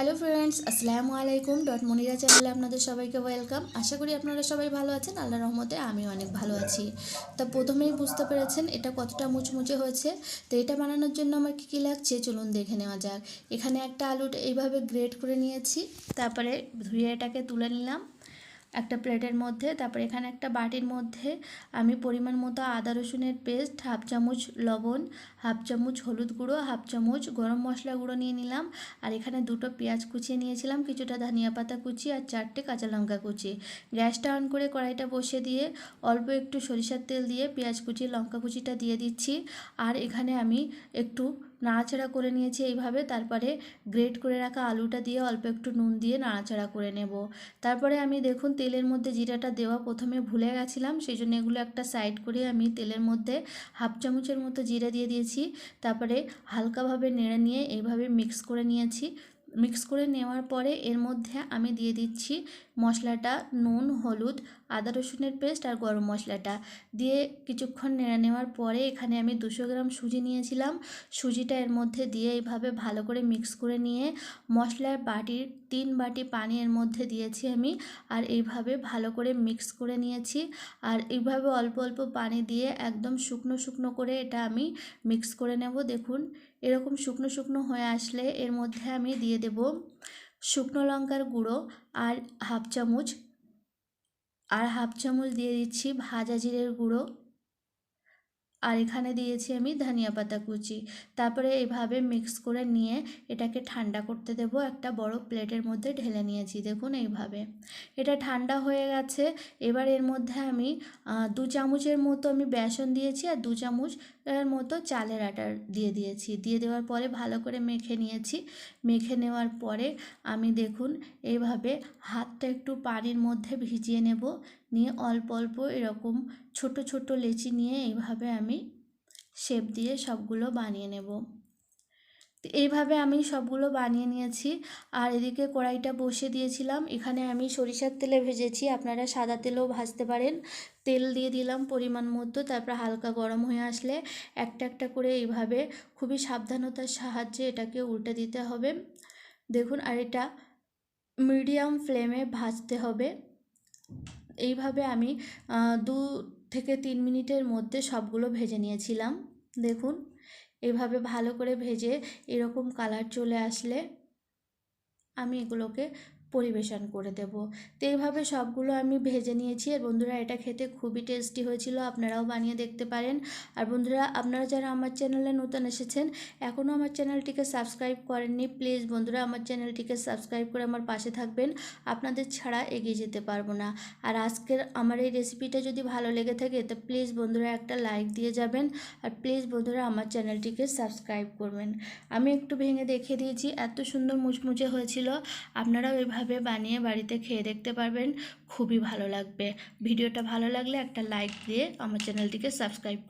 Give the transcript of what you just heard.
Hello friends, আসসালামু আলাইকুম। Dot Monira চ্যানেলে আপনাদের সবাইকে ওয়েলকাম। আশা করি আপনারা সবাই ভালো আছেন, আল্লাহ রহমতে আমি অনেক ভালো আছি। তা প্রথমেই বুঝতে পেরেছেন এটা কতটা মুচমুচে হয়েছে। তো এটা বানানোর জন্য আমার কী কী লাগছে চলুন দেখে নেওয়া যাক। এখানে একটা আলুটা এইভাবে গ্রেট করে নিয়েছি, তারপরে ধুয়ে এটাকে তুলে নিলাম। একটা প্লেটের মধ্যে, তারপরে এখানে একটা বাটির মধ্যে আমি পরিমাণ মতো আদা রসুনের পেস্ট, হাফ চামচ লবণ, হাফ চামচ হলুদ গুঁড়ো, হাফ চামচ গরম মশলা গুঁড়ো নিয়ে নিলাম। আর এখানে দুটো পেঁয়াজ কুচিয়ে নিয়েছিলাম, কিছুটা ধনিয়া পাতা কুচি আর চারটে কাঁচা লঙ্কা কুচি। গ্যাসটা অন করে কড়াইটা বসে দিয়ে অল্প একটু সরিষার তেল দিয়ে পেঁয়াজ কুচি, লঙ্কা কুচিটা দিয়ে দিচ্ছি। আর এখানে আমি একটু নাড়াচাড়া করে নিয়েছি এইভাবে। তারপরে গ্রেট করে রাখা আলুটা দিয়ে অল্প একটু নুন দিয়ে নাড়াচাড়া করে নেব। তারপরে আমি দেখুন তেলের মধ্যে জিরাটা দেওয়া প্রথমে ভুলে গেছিলাম সেই জন্য এগুলো একটা সাইড করে আমি তেলের মধ্যে হাফ চামচের মতো জিরা দিয়ে দিয়েছি। তারপরে হালকাভাবে নেড়ে নিয়ে এইভাবে মিক্স করে নিয়েছি। মিক্স করে নেওয়ার পরে এর মধ্যে আমি দিয়ে দিচ্ছি মশলাটা, নুন, হলুদ, আদা রসুনের পেস্ট আর গরম মশলাটা। দিয়ে কিছুক্ষণ নেড়ে নেওয়ার পরে এখানে আমি দুশো গ্রাম সুজি নিয়েছিলাম। সুজিটা এর মধ্যে দিয়ে এইভাবে ভালো করে মিক্স করে নিয়ে মশলার বাটির তিন বাটি পানি এর মধ্যে দিয়েছি আমি আর এইভাবে ভালো করে মিক্স করে নিয়েছি। আর এইভাবে অল্প অল্প পানি দিয়ে একদম শুকনো শুকনো করে এটা আমি মিক্স করে নেব। দেখুন, এরকম শুকনো শুকনো হয়ে আসলে এর মধ্যে আমি দিয়ে দেব শুকনো লঙ্কার গুঁড়ো আর হাফ চামচ, আর হাফ চামচ দিয়ে দিচ্ছি ভাজা জিরের গুঁড়ো। আর এখানে দিয়েছি আমি ধনিয়া পাতা কুচি। তারপরে এইভাবে মিক্স করে নিয়ে এটাকে ঠান্ডা করতে দেব একটা বড় প্লেটের মধ্যে ঢেলে নিয়েছি, দেখুন এইভাবে। এটা ঠান্ডা হয়ে গেছে, এবার এর মধ্যে আমি দু চামচের মতো আমি বেসন দিয়েছি আর দু চামচ এর মতো চালের আটা দিয়ে দিয়েছি। দিয়ে দেওয়ার পরে ভালো করে মেখে নিয়েছি। মেখে নেওয়ার পরে আমি দেখুন এইভাবে হাতটা একটু পানির মধ্যে ভিজিয়ে নেব। নিয়ে অল্প অল্প এরকম ছোট ছোট লেচি নিয়ে এইভাবে আমি শেপ দিয়ে সবগুলো বানিয়ে নেব। এইভাবে আমি সবগুলো বানিয়ে নিয়েছি। আর এদিকে কড়াইটা বসে দিয়েছিলাম। এখানে আমি সরিষার তেলে ভেজেছি। আপনারা সাদা তেলেও ভাজতে পারেন। তেল দিয়ে দিলাম পরিমাণ মতো, তারপর হালকা গরম হয়ে আসলে একটা একটা করে এইভাবে খুবই সাবধানতার সাহায্যে এটাকে উল্টে দিতে হবে। দেখুন, আর এটা মিডিয়াম ফ্লেমে ভাজতে হবে। এইভাবে আমি দু থেকে তিন মিনিটের মধ্যে সবগুলো ভেজে নিয়েছিলাম। দেখুন, এভাবে ভালো করে ভেজে এরকম কালার চলে আসলে আমি এগুলোকে পরিবেশন করে দেব। তো এইভাবে সবগুলো আমি ভেজে নিয়েছি আর বন্ধুরা এটা খেতে খুবই টেস্টি হয়েছিল, আপনারাও বানিয়ে দেখতে পারেন। আর বন্ধুরা, আপনারা যারা আমার চ্যানেলে নতুন এসেছেন, এখনও আমার চ্যানেলটিকে সাবস্ক্রাইব করেননি, প্লিজ বন্ধুরা আমার চ্যানেলটিকে সাবস্ক্রাইব করে আমার পাশে থাকবেন। আপনাদের ছাড়া এগিয়ে যেতে পারব না। আর আজকের আমার এই রেসিপিটা যদি ভালো লেগে থাকে, তো প্লিজ বন্ধুরা একটা লাইক দিয়ে যাবেন আর প্লিজ বন্ধুরা আমার চ্যানেলটিকে সাবস্ক্রাইব করবেন। আমি একটু ভেঙে দেখিয়ে দিয়েছি, এত সুন্দর মুচমুচে হয়েছিল, আপনারাও এভাবে এভাবে বানিয়ে বাড়িতে খেয়ে দেখতে পারবেন। খুবই ভালো লাগবে। ভিডিওটা ভালো লাগলে একটা লাইক দিয়ে আমার চ্যানেলটিকে সাবস্ক্রাইব